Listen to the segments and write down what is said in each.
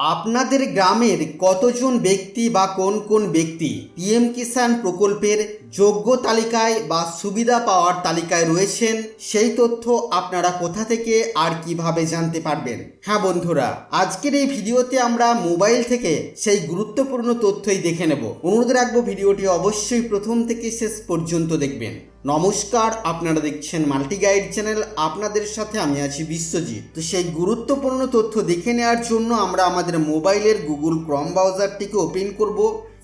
আপনাদের গ্রামের কতজন ব্যক্তি বা কোন কোন ব্যক্তি পিএম কিষাণ প্রকল্পের যোগ্য তালিকায় বা সুবিধা পাওয়ার তালিকায় রয়েছেন, সেই তথ্য আপনারা কোথা থেকে আর কীভাবে জানতে পারবেন? হ্যাঁ বন্ধুরা, আজকের এই ভিডিওতে আমরা মোবাইল থেকে সেই গুরুত্বপূর্ণ তথ্যই দেখে নেব। অনুরোধ রাখব ভিডিওটি অবশ্যই প্রথম থেকে শেষ পর্যন্ত দেখবেন। নমস্কার, আপনারা দেখছেন মাল্টি গাইড চ্যানেল। আপনাদের সাথে আমি আছি বিশ্বজিৎ। তো সেই গুরুত্বপূর্ণ তথ্য দেখে নেওয়ার জন্য আমরা আমাদের মোবাইলের গুগল ক্রম ব্রাউজারটিকে ওপেন করব।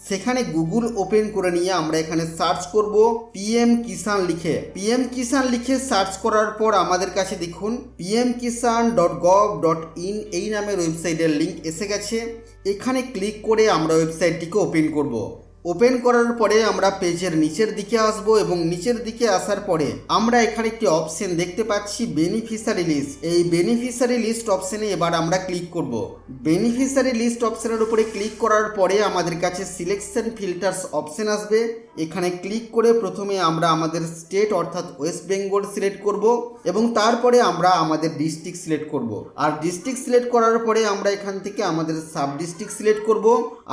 সেখানে গুগল ওপেন করে নিয়ে আমরা এখানে সার্চ করব পিএম কিষাণ লিখে। পিএম কিষাণ লিখে সার্চ করার পর আমাদের কাছে দেখুন, PM Kisan dot gov dot in এই নামের ওয়েবসাইটের লিঙ্ক এসে গেছে। এখানে ক্লিক করে আমরা ওয়েবসাইটটিকে ওপেন করব। ওপেন করার পরে আমরা পেজের নিচের দিকে আসব এবং নিচের দিকে আসার পরে আমরা এখানে একটি অপশন দেখতে পাচ্ছি বেনিফিশিয়ারি লিস্ট এই বেনিফিশিয়ারি লিস্ট অপশনে এবার আমরা ক্লিক করব। বেনিফিশিয়ারি লিস্ট অপশনের উপরে ক্লিক করার পরে আমাদের কাছে সিলেকশন ফিল্টার্স অপশন আসবে। এখানে ক্লিক করে প্রথমে আমরা আমাদের স্টেট অর্থাৎ ওয়েস্ট বেঙ্গল সিলেক্ট করব এবং তারপরে আমরা আমাদের ডিস্ট্রিক্ট সিলেক্ট করব। আর ডিস্ট্রিক্ট সিলেক্ট করার পরে আমরা এখান থেকে আমাদের সাব ডিস্ট্রিক্ট সিলেক্ট করব।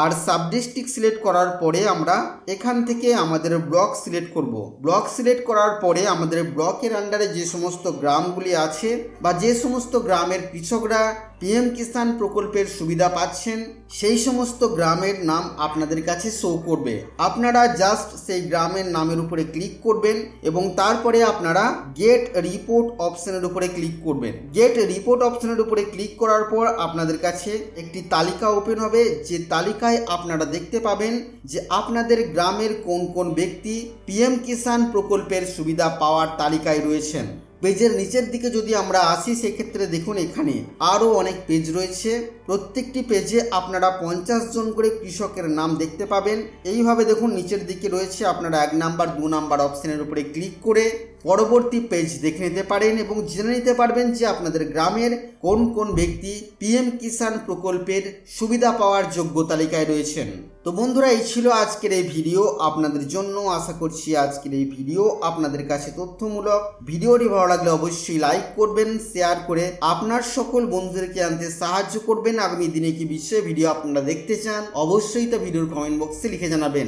আর সাব ডিস্ট্রিক্ট সিলেক্ট করার পরে আমরা এখান থেকে আমাদের ব্লক সিলেক্ট করব। ব্লক সিলেক্ট করার পরে আমাদের ব্লকের আন্ডারে যে সমস্ত গ্রামগুলি আছে বা যে সমস্ত গ্রামের কৃষকরা পিএম কিষাণ প্রকল্পের সুবিধা পাচ্ছেন, সেই সমস্ত গ্রামের নাম আপনাদের কাছে শো করবে। আপনারা জাস্ট সেই গ্রামের নামের উপরে ক্লিক করবেন এবং তারপরে আপনারা গেট রিপোর্ট অপশনের উপরে ক্লিক করবেন। গেট রিপোর্ট অপশনের উপরে ক্লিক করার পর আপনাদের কাছে একটি তালিকা ওপেন হবে। যে তালিকায় আপনারা দেখতে পাবেন যে আপনাদের গ্রামের কোন কোন ব্যক্তি পিএম কিষাণ প্রকল্পের সুবিধা পাওয়ার তালিকায় রয়েছেন। পেজের নিচের দিকে যদি আমরা আসি, সেক্ষেত্রে দেখুন এখানে আরও অনেক পেজ রয়েছে। প্রত্যেকটি পেজে আপনারা পঞ্চাশ জন করে কৃষকের নাম দেখতে পাবেন। এইভাবে দেখুন নিচের দিকে রয়েছে আপনারা এক নাম্বার, দু নাম্বার অপশানের উপরে ক্লিক করে পরবর্তী পেজ দেখে নিতে পারেন এবং জেনে নিতে পারবেন যে আপনাদের গ্রামের কোন কোন ব্যক্তি পিএম কিষাণ প্রকল্পের সুবিধা পাওয়ার যোগ্য তালিকায় রয়েছেন। তো বন্ধুরা, এই ছিল আজকের এই ভিডিও আপনাদের জন্য আশা করছি আজকের এই ভিডিও আপনাদের কাছে তথ্যমূলক। ভিডিওটি ভালো লাগলে অবশ্যই লাইক করবেন শেয়ার করে আপনার সকল বন্ধুদেরকে আনতে সাহায্য করবেন। আগামী দিনে কি বিষয়ে ভিডিও আপনারা দেখতে চান, অবশ্যই তা ভিডিওর কমেন্ট বক্সে লিখে জানাবেন।